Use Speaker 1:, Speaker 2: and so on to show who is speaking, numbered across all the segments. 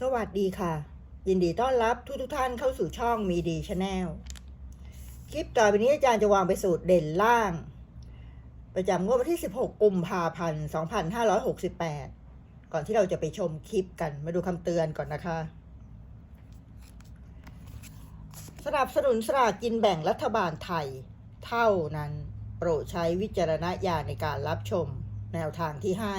Speaker 1: สวัสดีค่ะ ยินดีต้อนรับทุกทุกท่านเข้าสู่ช่องมีดีชาแนลคลิปต่อไปนี้อาจารย์จะวางไปสูตรเด่นล่าง ประจำงวดวันที่ 16 กุมภาพันธ์ 2568 ก่อนที่เราจะไปชมคลิปกันมาดูคำเตือนก่อนนะคะ สนับสนุนสลากกินแบ่งรัฐบาลไทย เท่านั้น โปรดใช้วิจารณญาณในการรับชมแนวทางที่ให้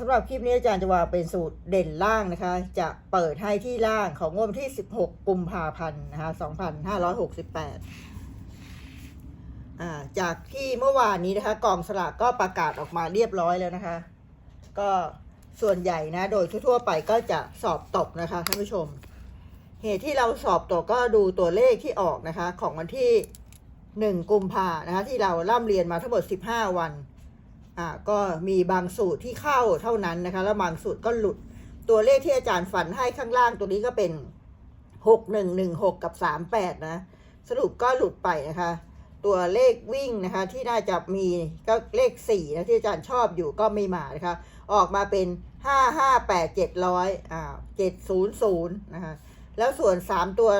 Speaker 1: สำหรับคลิปนี้อาจารย์จะวางเป็นสูตรเด่นล่างนะคะ จะเปิดให้ที่ล่างของงวดที่ 16 กุมภาพันธ์นะคะ 2568อ่าจากที่เมื่อวานนี้นะคะกองสลากก็ประกาศออกมาเรียบร้อยแล้วนะคะ ก็ส่วนใหญ่นะ โดยทั่วๆไปก็จะสอบตกนะคะท่านผู้ชม เหตุที่เราสอบตกก็ดูตัวเลขที่ออกนะคะ ของวันที่หนึ่งกุมภานะคะ ที่เราล่ำเรียนมาทั้งหมดสิบห้าวัน อ่าก็มีบางสูตรที่เข้าเท่านั้นนะคะ แล้วบางสูตรก็หลุดตัวเลขที่อาจารย์ฝันให้ข้างล่างตัวนี้ก็เป็นหกหนึ่งหนึ่งหกกับสามแปดนะสรุปก็หลุดไปนะคะ ตัวเลขวิ่งนะคะ ที่น่าจะมีก็เลขสี่นะที่อาจารย์ชอบอยู่ก็ไม่มานะคะ ออกมาเป็นห้าห้าแปดเจ็ดร้อยอ่าเจ็ดศูนย์ศูนย์นะคะแล้วส่วนสามตัว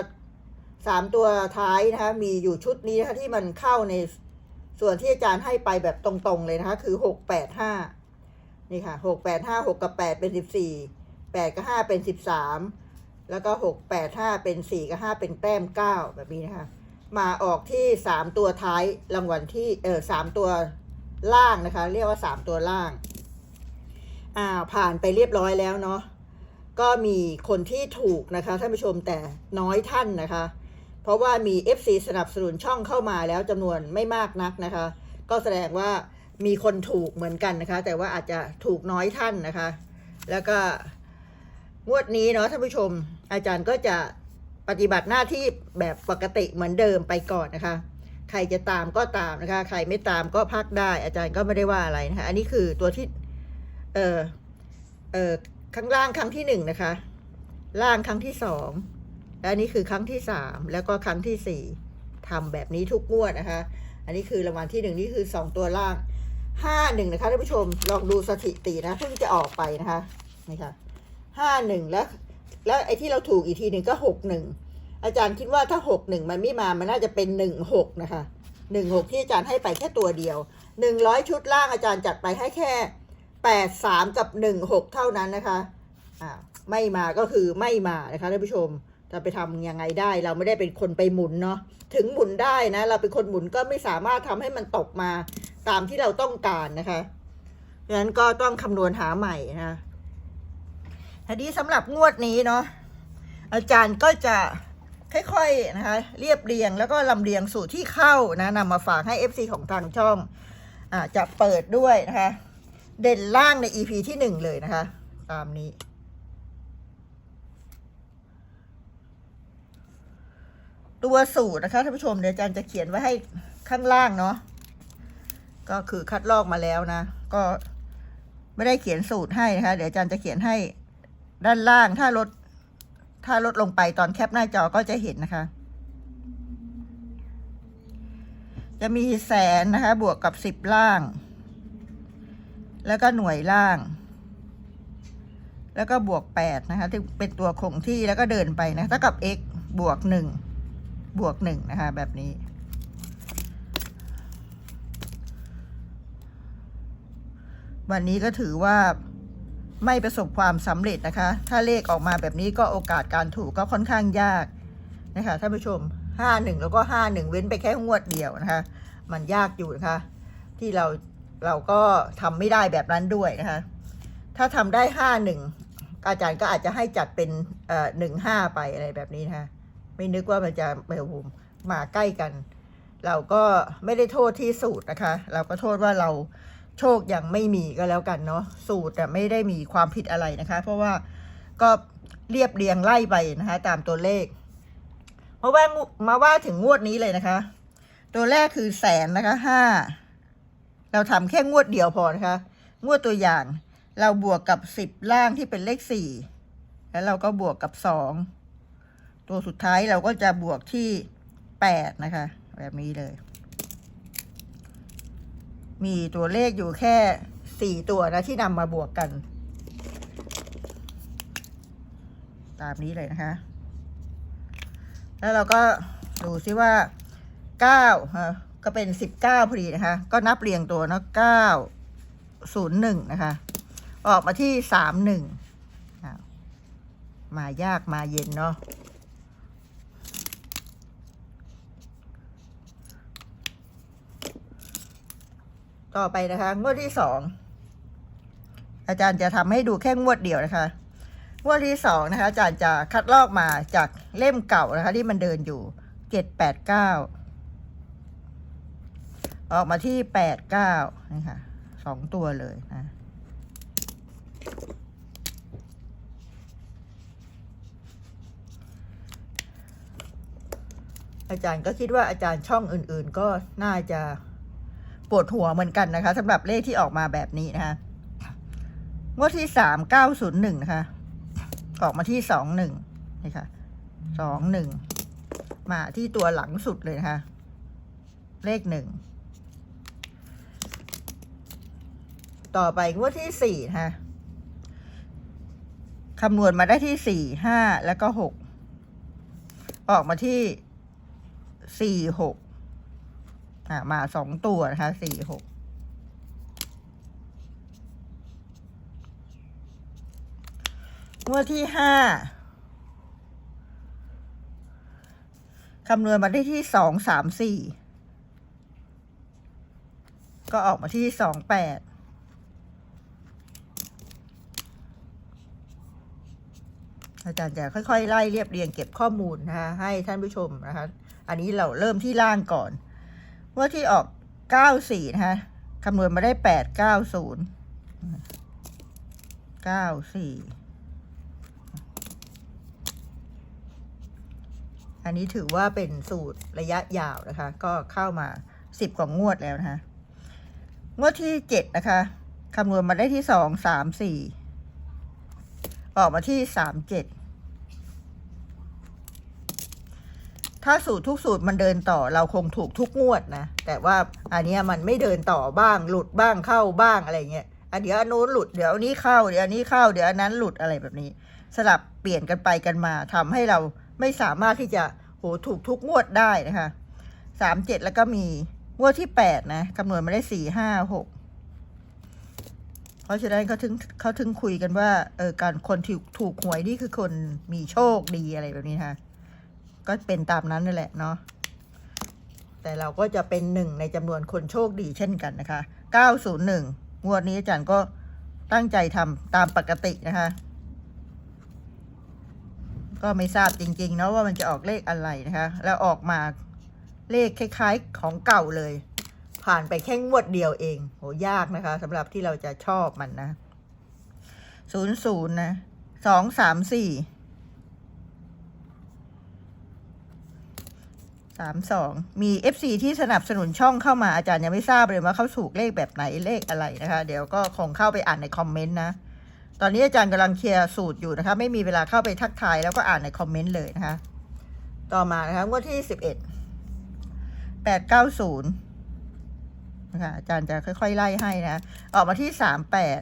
Speaker 1: สามตัวท้ายนะคะมีอยู่ชุดนี้นะคะที่มันเข้าใน ส่วนที่อาจารย์ให้ไปแบบตรงๆเลยนะคะ คือหกแปดห้านี่ค่ะหกแปดห้าหกกับแปดเป็นสิบสี่แปดกับห้าเป็นสิบสามแล้วก็หกแปดห้าเป็นสี่กับห้าเป็นแต้มเก้าแบบนี้นะคะ มาออกที่สามตัวท้ายรางวัลที่เออสามตัวล่างนะคะ เรียกว่าสามตัวล่างอ่าผ่านไปเรียบร้อยแล้วเนาะก็มีคนที่ถูกนะคะท่านผู้ชมแต่น้อยท่านนะคะ เพราะว่ามี FC สนับสนุนช่องเข้ามาแล้วจำนวนไม่มากนักนะคะ ก็แสดงว่ามีคนถูกเหมือนกันนะคะ แต่ว่าอาจจะถูกน้อยท่านนะคะ แล้วก็งวดนี้เนาะท่านผู้ชม อาจารย์ก็จะปฏิบัติหน้าที่แบบปกติเหมือนเดิมไปก่อนนะคะ ใครจะตามก็ตามนะคะ ใครไม่ตามก็พักได้ อาจารย์ก็ไม่ได้ว่าอะไรนะคะ อันนี้คือตัวที่ เออเออข้างล่างครั้งที่หนึ่งนะคะ ล่างครั้งที่สอง อันนี้คือครั้งที่สามแล้วก็ครั้งที่สี่ทำแบบนี้ทุกงวดนะคะ อันนี้คือรางวัลที่หนึ่งนี่คือสองตัวล่างห้าหนึ่งนะคะท่านผู้ชมลองดูสถิตินะเพิ่งจะออกไปนะคะนี่ค่ะห้าหนึ่งแล้ว แล้วไอ้ที่เราถูกอีกทีหนึ่งก็หกหนึ่งอาจารย์คิดว่าถ้าหกหนึ่งมันไม่มามันน่าจะเป็นหนึ่งหกนะคะหนึ่งหกที่อาจารย์ให้ไปแค่ตัวเดียวหนึ่งร้อยชุดล่างอาจารย์จัดไปให้แค่แปดสามกับหนึ่งหกเท่านั้นนะคะอ่าไม่มาก็คือไม่มานะคะท่านผู้ชม จะไปทำยังไงได้ เราไม่ได้เป็นคนไปหมุนเนาะถึงหมุนได้นะ เราเป็นคนหมุนก็ไม่สามารถทำให้มันตกมาตามที่เราต้องการนะคะดังนั้นก็ต้องคำนวณหาใหม่นะทีนี้สำหรับงวดนี้เนาะอาจารย์ก็จะค่อยๆนะคะ เรียบเรียงแล้วก็ลำเรียงสูตรที่เข้านะนำมาฝากให้ FC ของทางช่องอาจะเปิดด้วยนะคะ เด่นล่างใน EP ที่หนึ่งเลยนะคะ ตามนี้ ตัวสูตรนะคะท่านผู้ชมเดี๋ยวอาจารย์จะเขียนไว้ให้ข้างล่างเนาะก็คือคัดลอกมาแล้วนะ ก็ไม่ได้เขียนสูตรให้นะคะ เดี๋ยวอาจารย์จะเขียนให้ด้านล่างถ้าลดถ้าลดลงไปตอนแคปหน้าจอก็จะเห็นนะคะ จะมีแสนนะคะ บวกกับสิบล่าง แล้วก็หน่วยล่าง แล้วก็บวกแปดนะคะที่เป็นตัวคงที่แล้วก็เดินไปนะเท่ากับ x บวกหนึ่ง บวกหนึ่งนะคะ แบบนี้ วันนี้ก็ถือว่าไม่ประสบความสำเร็จนะคะ ถ้าเลขออกมาแบบนี้ก็โอกาสการถูกก็ค่อนข้างยากนะคะท่านผู้ชมห้าหนึ่งแล้วก็ห้าหนึ่งเว้นไปแค่งวดเดียวนะคะ มันยากอยู่นะคะ ที่เราเราก็ทำไม่ได้แบบนั้นด้วยนะคะ ถ้าทำได้ห้าหนึ่งอาจารย์ก็อาจจะให้จัดเป็นเอ่อหนึ่งห้าไปอะไรแบบนี้นะคะ ไม่นึกว่ามันจะมาใกล้กัน เราก็ไม่ได้โทษที่สูตรนะคะ เราก็โทษว่าเราโชคยังไม่มีก็แล้วกันเนาะสูตรแต่ไม่ได้มีความผิดอะไรนะคะ เพราะว่าก็เรียบเรียงไล่ไปนะคะ ตามตัวเลขมาว่ามาว่าถึงงวดนี้เลยนะคะ ตัวแรกคือแสนนะคะห้าเราทำแค่งวดเดียวพอนะคะ งวดตัวอย่าง เราบวกกับสิบล่างที่เป็นเลขสี่แล้วเราก็บวกกับสอง ตัวสุดท้ายเราก็จะบวกที่แปดนะคะ แบบนี้เลย มีตัวเลขอยู่แค่สี่ตัวนะที่นำมาบวกกัน ตามนี้เลยนะคะ แล้วเราก็ดูซิว่าเก้าก็เป็นสิบเก้าพอดีนะคะ ก็นับเรียงตัวเนาะเก้าศูนย์หนึ่งนะคะ ออกมาที่สามหนึ่งมายากมาเย็นเนาะ ต่อไปนะคะ งวดที่สองอาจารย์จะทำให้ดูแค่งวดเดียวนะคะงวดที่สองนะคะ อาจารย์จะคัดลอกมาจากเล่มเก่านะคะ ที่มันเดินอยู่เจ็ดแปดเก้าออกมาที่แปดเก้านี่ค่ะสองตัวเลยนะอาจารย์ก็คิดว่าอาจารย์ช่องอื่น ๆ ก็น่าจะ ปวดหัวเหมือนกันนะคะสำหรับเลขที่ออกมาแบบนี้นะคะงวดที่สามเก้าศูนย์หนึ่งนะคะ ออกมาที่สองหนึ่งนี่ค่ะสองหนึ่งมาที่ตัวหลังสุดเลยนะคะ เลขหนึ่งต่อไปงวดที่สี่นะคะคำนวณมาได้ที่สี่ห้าแล้วก็หกออกมาที่สี่หก อ่ามาสองตัวนะคะสี่หกงวดที่ห้าคำนวณมาได้ที่สองสามสี่ก็ออกมาที่สองแปดอาจารย์จะค่อย ๆ ไล่เรียบเรียงเก็บข้อมูลนะคะให้ท่านผู้ชมนะคะ อันนี้เราเริ่มที่ล่างก่อน ว่าที่ออกเก้าสี่นะคะคำนวณมาได้แปดเก้าศูนย์เก้าสี่อันนี้ถือว่าเป็นสูตรระยะยาวนะคะ ก็เข้ามาสิบกว่างวดแล้วนะคะ งวดที่เจ็ดนะคะคำนวณมาได้ที่สองสามสี่ออกมาที่สามเจ็ด ถ้าสูตรทุกสูตรมันเดินต่อเราคงถูกทุกงวดนะ แต่ว่าอันนี้มันไม่เดินต่อบ้าง หลุดบ้างเข้าบ้างอะไรเงี้ยอันเดี๋ยวอันนู้นหลุดเดี๋ยวนี้เข้าเดี๋ยวนี้เข้าเดี๋ยวอันนั้นหลุดอะไรแบบนี้ สลับเปลี่ยนกันไปกันมาทำให้เราไม่สามารถที่จะโหถูกทุกงวดได้นะคะสามเจ็ดแล้วก็มีงวดที่แปดนะคำนวณมาได้สี่ห้าหกเพราะฉะนั้นเขาถึงเขาถึงคุยกันว่าเออการคนถูกถูกหวยนี่คือคนมีโชคดีอะไรแบบนี้นะคะ ก็เป็นตามนั้นนั่นแหละเนาะแต่เราก็จะเป็นหนึ่งในจำนวนคนโชคดีเช่นกันนะคะ 901 งวดนี้อาจารย์ก็ตั้งใจทำตามปกตินะคะ ก็ไม่ทราบจริงๆเนาะว่ามันจะออกเลขอะไรนะคะ แล้วออกมาเลขคล้ายๆของเก่าเลย ผ่านไปแค่งวดเดียวเอง โห ยากนะคะสำหรับที่เราจะชอบมันนะ 00นะ234ามสี่สามสองมีเอฟซีที่สนับสนุนช่องเข้ามาอาจารย์ยังไม่ทราบเลยว่าเขาถูกเลขแบบไหนเลขอะไรนะคะ เดี๋ยวก็คงเข้าไปอ่านในคอมเมนต์นะ ตอนนี้อาจารย์กำลังเคลียร์สูตรอยู่นะคะ ไม่มีเวลาเข้าไปทักทายแล้วก็อ่านในคอมเมนต์เลยนะคะ ต่อมานะคะงวดที่สิบเอ็ดแปดเก้าศูนย์นะคะอาจารย์จะค่อยๆไล่ให้นะ ออกมาที่สามแปด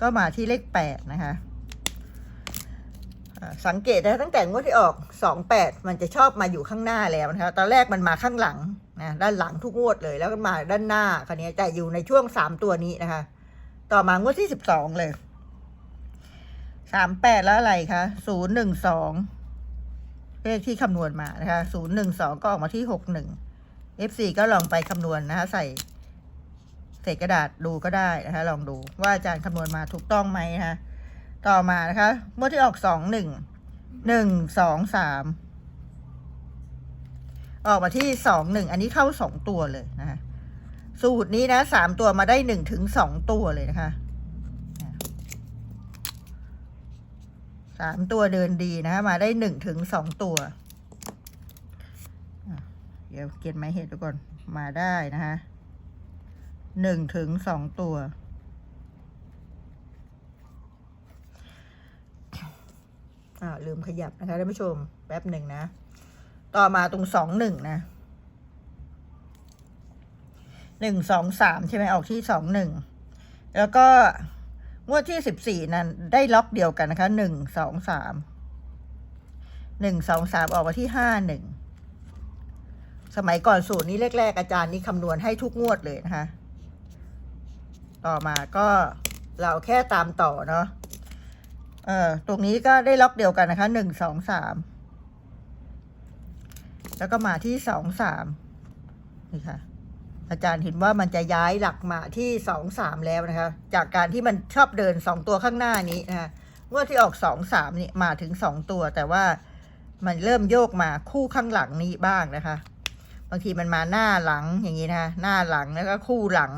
Speaker 1: ก็มาที่เลขแปดนะคะ สังเกตนะตั้งแต่งวดที่ออกสองแปดมันจะชอบมาอยู่ข้างหน้าแล้วนะคะตอนแรกมันมาข้างหลังนะด้านหลังทุกงวดเลย แล้วก็มาด้านหน้าคราวนี้แต่อยู่ในช่วงสามตัวนี้นะคะ ต่อมางวดที่สิบสองเลยสามแล้วอะไรคะศูนย์หนึ่งสองเลขที่คำนวณมานะคะศูนย์หนึ่งสองก็ออกมาที่หกหนึ่ง F4 ก็ลองไปคำนวณนะคะ ใส่ใส่กระดาษดูก็ได้นะคะ ลองดูว่าอาจารย์คำนวณมาถูกต้องไหมนะคะ ต่อมานะคะ เมื่อที่ออกสองหนึ่งหนึ่งสองสามออกมาที่สองหนึ่งอันนี้เข้าสองตัวเลยนะคะสูตรนี้นะสามตัวมาได้หนึ่งถึงสองตัวเลยนะคะสามตัวเดินดีนะะมาได้หนึ่งถึงสองตัว เดี๋ยวเกียนไม้เห็ดดูก่อน มาได้นะคะหนึ่งถึงสองตัว อ่าลืมขยับนะคะท่านผู้ชมแป๊บหนึ่งนะ ต่อมาตรงสองหนึ่งนะหนึ่งสองสามใช่ไหมออกที่สองหนึ่งแล้วก็งวดที่สิบสี่นั้น ได้ล็อกเดียวกันนะคะหนึ่งสองสามหนึ่งสองสามออกมาที่ห้าหนึ่งสมัยก่อนสูตรนี้แรกๆอาจารย์นี่คำนวณให้ทุกงวดเลยนะคะ ต่อมาก็เราแค่ตามต่อเนาะ เอ่อตรงนี้ก็ได้ล็อกเดียวกันนะคะหนึ่งสองสามแล้วก็มาที่สองสามนี่ค่ะ อาจารย์เห็นว่ามันจะย้ายหลักมาที่สองสามแล้วนะคะ จากการที่มันชอบเดินสองตัวข้างหน้านี้นะคะงวดที่ออกสองสามนี่มาถึงสองตัว แต่ว่ามันเริ่มโยกมาคู่ข้างหลังนี้บ้างนะคะ บางทีมันมาหน้าหลังอย่างนี้นะคะหน้าหลังแล้วก็คู่หลัง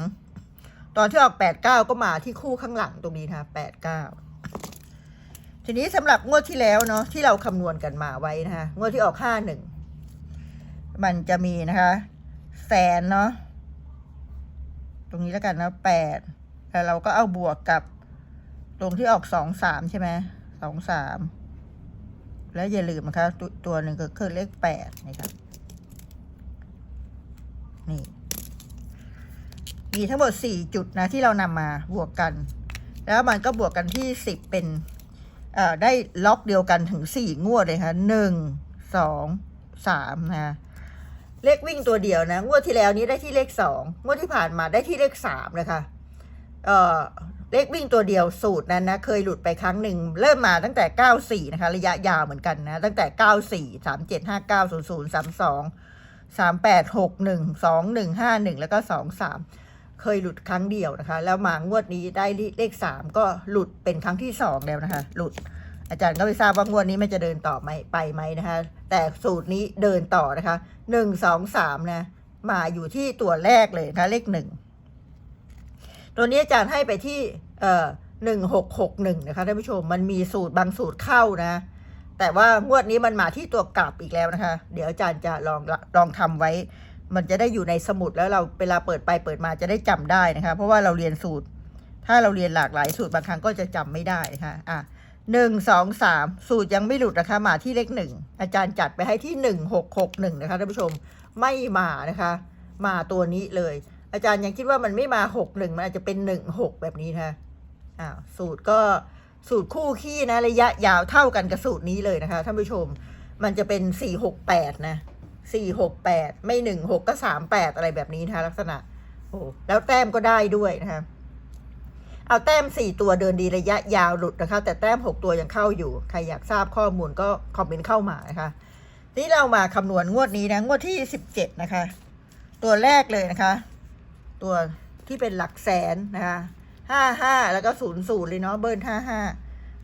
Speaker 1: ตอนที่ออกแปดเก้าก็มาที่คู่ข้างหลังตรงนี้นะคะแปดเก้า ทีนี้สำหรับงวดที่แล้วเนาะที่เราคำนวณกันมาไว้นะคะงวดที่ออกห้าหนึ่งมันจะมีนะคะ แสนเนาะตรงนี้แล้วกันนะแปดแล้วเราก็เอาบวกกับ ตรงที่ออกสองสามใช่ไหมสองสามแล้วอย่าลืมนะคะตตัวหนึ่งก็คือเลขแปดนี่ค่ะนี่มีทั้งหมดสี่จุดนะที่เรานำมาบวกกัน แล้วมันก็บวกกันที่สิบเป็น ได้ล็อกเดียวกันถึงสี่งวดเลยค่ะหนึ่งสองสามนะเลขวิ่งตัวเดียวนะ งวดที่แล้วนี้ได้ที่เลขสองงวดที่ผ่านมาได้ที่เลขสามนะคะเอ่อเลขวิ่งตัวเดียวสูตรนั้นนะเคยหลุดไปครั้งหนึ่งเริ่มมาตั้งแต่เก้าสี่นะคะ ระยะยาวเหมือนกันนะ ตั้งแต่เก้าสี่สามเจ็ดห้าเก้าศูนย์ศูนย์สามสองสามแปดหกหนึ่งสองหนึ่งห้าหนึ่งแล้วก็สองสาม เคยหลุดครั้งเดียวนะคะ แล้วมางวดนี้ได้เลขสามก็หลุดเป็นครั้งที่สองแล้วนะคะ หลุด อาจารย์ก็ไม่ทราบว่างวดนี้มันจะเดินต่อไหมไปไหมนะคะ แต่สูตรนี้เดินต่อนะคะหนึ่งสองสามนะมาอยู่ที่ตัวแรกเลยนะคะเลขหนึ่งตัวนี้อาจารย์ให้ไปที่เอ่อหนึ่งหกหกหนึ่งนะคะท่านผู้ชมมันมีสูตรบางสูตรเข้านะ แต่ว่างวดนี้มันมาที่ตัวกลับอีกแล้วนะคะ เดี๋ยวอาจารย์จะลองลองทำไว้ มันจะได้อยู่ในสมุดแล้วเราเวลาเปิดไปเปิดมาจะได้จำได้นะคะ เพราะว่าเราเรียนสูตร ถ้าเราเรียนหลากหลายสูตรบางครั้งก็จะจำไม่ได้นะคะอะหนึ่งสองสามสูตรยังไม่หลุดนะคะมาที่เลขหนึ่งอาจารย์จัดไปให้ที่หนึ่งหกหกหนึ่งนะคะท่านผู้ชมไม่มานะคะ มาตัวนี้เลย อาจารย์ยังคิดว่ามันไม่มาหกหนึ่งมันอาจจะเป็นหนึ่งหกแบบนี้นะคะอ้าวสูตรก็สูตรคู่ขี้นะระยะยาวเท่ากันกับสูตรนี้เลยนะคะท่านผู้ชม มันจะเป็นสี่หกแปดนะ สี่หกแปดไม่หนึ่งหกก็สามแปดอะไรแบบนี้นะคะลักษณะ โอ้แล้วแต้มก็ได้ด้วยนะคะเอาแต้มสี่ตัวเดินดีระยะยาวหลุดนะคะ แต่แต้มหกตัวยังเข้าอยู่ ใครอยากทราบข้อมูลก็คอมเมนต์เข้ามานะคะนี่เรามาคำนวณงวดนี้นะ งวดที่สิบเจ็ดนะคะ ตัวแรกเลยนะคะ ตัวที่เป็นหลักแสนนะคะห้าห้าแล้วก็ศูนย์ศูนย์เลยเนาะเบิร์นห้าห้า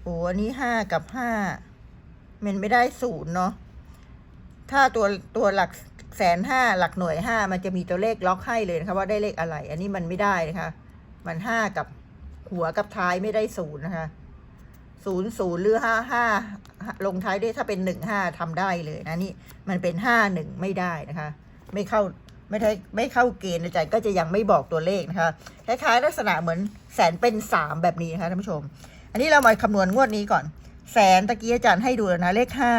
Speaker 1: โอ้อันนี้ห้ากับห้ามันไม่ได้ศูนย์เนาะ ถ้าตัวตัวหลักแสนห้าหลักหน่วยห้ามันจะมีตัวเลขล็อกให้เลยนะคะว่าได้เลขอะไร อันนี้มันไม่ได้นะคะ มันห้ากับหัวกับท้ายไม่ได้ศูนย์นะคะศูนย์ศูนย์หรือห้าห้าลงท้ายด้วยถ้าเป็นหนึ่งห้าทำได้เลยนะนี่มันเป็นห้าหนึ่งไม่ได้นะคะ ไม่เข้าไม่ได้ไม่เข้าเกณฑ์อาจารย์ก็จะยังไม่บอกตัวเลขนะคะคล้ายๆ ลักษณะเหมือนแสนเป็นสามแบบนี้นะคะท่านผู้ชม อันนี้เรามาคำนวณงวดนี้ก่อน แสนตะกี้อาจารย์ให้ดูแล้วนะเลขห้า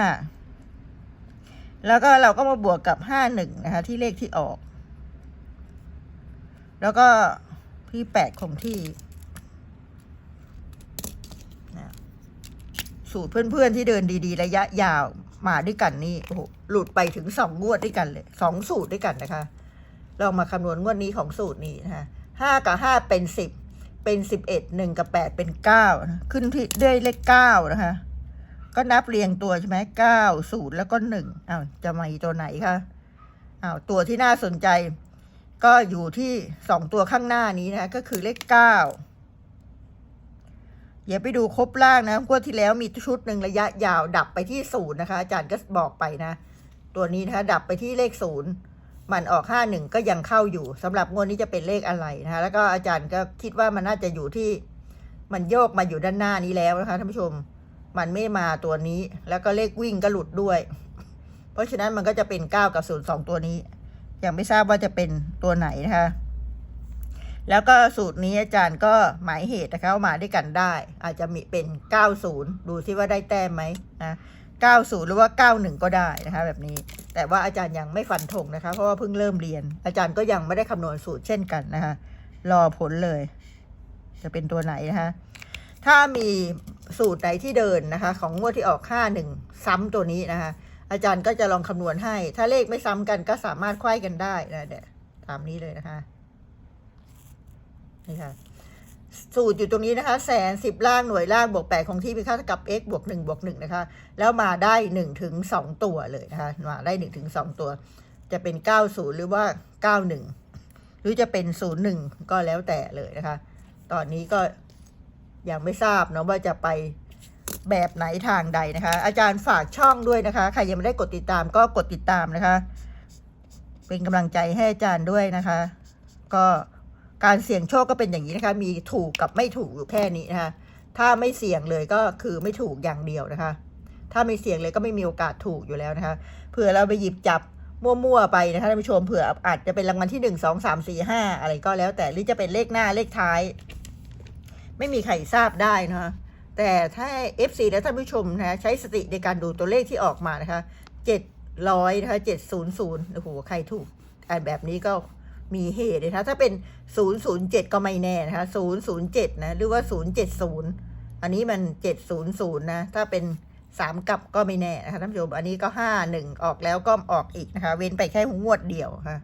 Speaker 1: แล้วก็เราก็มาบวกกับห้าหนึ่งนะคะ ที่เลขที่ออก แล้วก็ที่แปดคงที่นะสูตรเพื่อนๆที่เดินดีๆ ระยะยาวมาด้วยกันนี่โอ้โหหลุดไปถึงสองงวดด้วยกันเลยสองสูตรด้วยกันนะคะเรามาคำนวณงวดนี้ของสูตรนี้นะคะห้ากับห้าเป็นสิบเป็นสิบเอ็ดหนึ่งกับแปดเป็นเก้านะขึ้นที่ด้วยเลขเก้านะคะ ก็นับเรียงตัวใช่ไหมเก้าศูนย์แล้วก็หนึ่งอ้าวจะมาอีกตัวไหนคะอ้าวตัวที่น่าสนใจ ก็อยู่ที่สองตัวข้างหน้านี้นะ ก็คือเลขเก้าอย่าไปดูครบล่างนะงวดที่แล้วมีชุดหนึ่งระยะยาวดับไปที่ศูนย์นะคะ อาจารย์ก็บอกไปนะ ตัวนี้นะคะดับไปที่เลขศูนย์มันออกห้าหนึ่งก็ยังเข้าอยู่สำหรับงวดนี้จะเป็นเลขอะไรนะคะ แล้วก็อาจารย์ก็คิดว่ามันน่าจะอยู่ที่มันโยกมาอยู่ด้านหน้านี้แล้วนะคะท่านผู้ชม มันไม่มาตัวนี้ แล้วก็เลขวิ่งก็หลุดด้วย เพราะฉะนั้นมันก็จะเป็นเก้ากับศูนย์สองตัวนี้ ยังไม่ทราบว่าจะเป็นตัวไหนนะคะ แล้วก็สูตรนี้อาจารย์ก็หมายเหตุนะคะมาด้วยกันได้ อาจจะมีเป็น 90 ดูซิว่าได้แต้มไหมนะ90 หรือว่า 91 ก็ได้นะคะแบบนี้ แต่ว่าอาจารย์ยังไม่ฟันธงนะคะ เพราะว่าเพิ่งเริ่มเรียน อาจารย์ก็ยังไม่ได้คำนวณสูตรเช่นกันนะคะ รอผลเลย จะเป็นตัวไหนนะคะ ถ้ามีสูตรไหนที่เดินนะคะ ของงวดที่ออก51ซ้ำตัวนี้นะคะ อาจารย์ก็จะลองคำนวณให้ ถ้าเลขไม่ซ้ำกันก็สามารถไขว้กันได้นะเดี๋ยวตามนี้เลยนะคะนี่ค่ะสูตรอยู่ตรงนี้นะคะแสนสิบล่างหน่วยล่างบวกแปดของที่พิฆาตกับ x บวกหนึ่งบวกหนึ่งนะคะ แล้วมาได้หนึ่งถึงสองตัวเลยนะคะมาได้หนึ่งถึงสองตัว จะเป็นเก้าศูนย์หรือว่าเก้าหนึ่งหรือจะเป็นศูนย์หนึ่งก็แล้วแต่เลยนะคะ ตอนนี้ก็ ยังไม่ทราบเนาะว่าจะไปแบบไหนทางใดนะคะ อาจารย์ฝากช่องด้วยนะคะ ใครยังไม่ได้กดติดตามก็กดติดตามนะคะ เป็นกำลังใจให้อาจารย์ด้วยนะคะ ก็การเสี่ยงโชคก็เป็นอย่างนี้นะคะ มีถูกกับไม่ถูกอยู่แค่นี้นะคะ ถ้าไม่เสี่ยงเลยก็คือไม่ถูกอย่างเดียวนะคะ ถ้าไม่เสี่ยงเลยก็ไม่มีโอกาสถูกอยู่แล้วนะคะ เผื่อเราไปหยิบจับมั่วๆไปนะคะท่านผู้ชมเผื่ออาจจะเป็นรางวัลที่หนึ่งสองสามสี่ห้าอะไรก็แล้วแต่หรือจะเป็นเลขหน้าเลขท้าย ไม่มีใครทราบได้นะคะแต่ถ้า FC และท่านผู้ชมนะใช้สติในการดูตัวเลขที่ออกมานะคะเจ็ดร้อยนะคะเจ็ดศูนย์ศูนย์โอ้โหใครถูกอ่าแบบนี้ก็มีเหตุนะคะถ้าเป็นศูนย์ศูนย์เจ็ดก็ไม่แน่นะคะศูนย์ศูนะ หรือว่าศูนย์เจ็ดศูนย์อันนี้มันเจ็ดศูนะ ถ้าเป็นสามกลับก็ไม่แน่นะคะท่านผู้ชม อันนี้ก็ห้าหนึ่งออกแล้วก็ออกอีกนะคะ เว้นไปแค่งวดเดียวค่ะ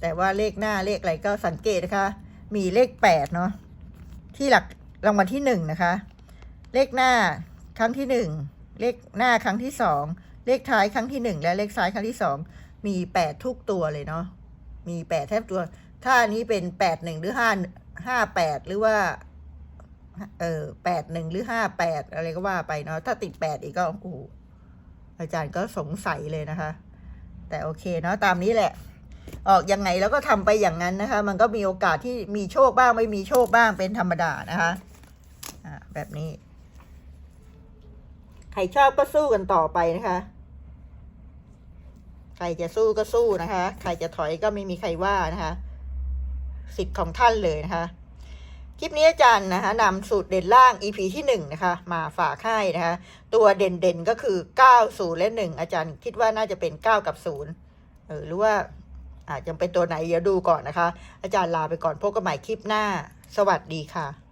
Speaker 1: แต่ว่าเลขหน้าเลขอะไรก็สังเกตนะคะ มีเลขแปดเนาะ ที่หลักรางวัลที่หนึ่งนะคะ เลขหน้าครั้งที่หนึ่งเลขหน้าครั้งที่สองเลขท้ายครั้งที่หนึ่งและเลขซ้ายครั้งที่สองมีแปดทุกตัวเลยเนาะมีแปดแทบตัว ถ้าอันนี้เป็นแปดหนึ่งหรือห้าห้าแปดหรือว่าเออแปดหนึ่งหรือห้าแปดอะไรก็ว่าไปเนาะถ้าติดแปดอีกก็โอ้อาจารย์ก็สงสัยเลยนะคะ แต่โอเคเนาะตามนี้แหละ ออกยังไงแล้วก็ทำไปอย่างนั้นนะคะ มันก็มีโอกาสที่มีโชคบ้างไม่มีโชคบ้างเป็นธรรมดานะคะอ่าแบบนี้ ใครชอบก็สู้กันต่อไปนะคะ ใครจะสู้ก็สู้นะคะ ใครจะถอยก็ไม่มีใครว่านะคะ สิทธิ์ของท่านเลยนะคะคลิปนี้อาจารย์นะคะนำสูตรเด่นล่าง EP ที่หนึ่งนะคะมาฝากให้นะคะตัวเด่นๆก็คือเก้าศูนย์และหนึ่งอาจารย์คิดว่าน่าจะเป็นเก้ากับศูนย์หรือว่า อาจจะเป็นตัวไหนเดี๋ยวดูก่อนนะคะ อาจารย์ลาไปก่อนพบกันใหม่คลิปหน้า สวัสดีค่ะ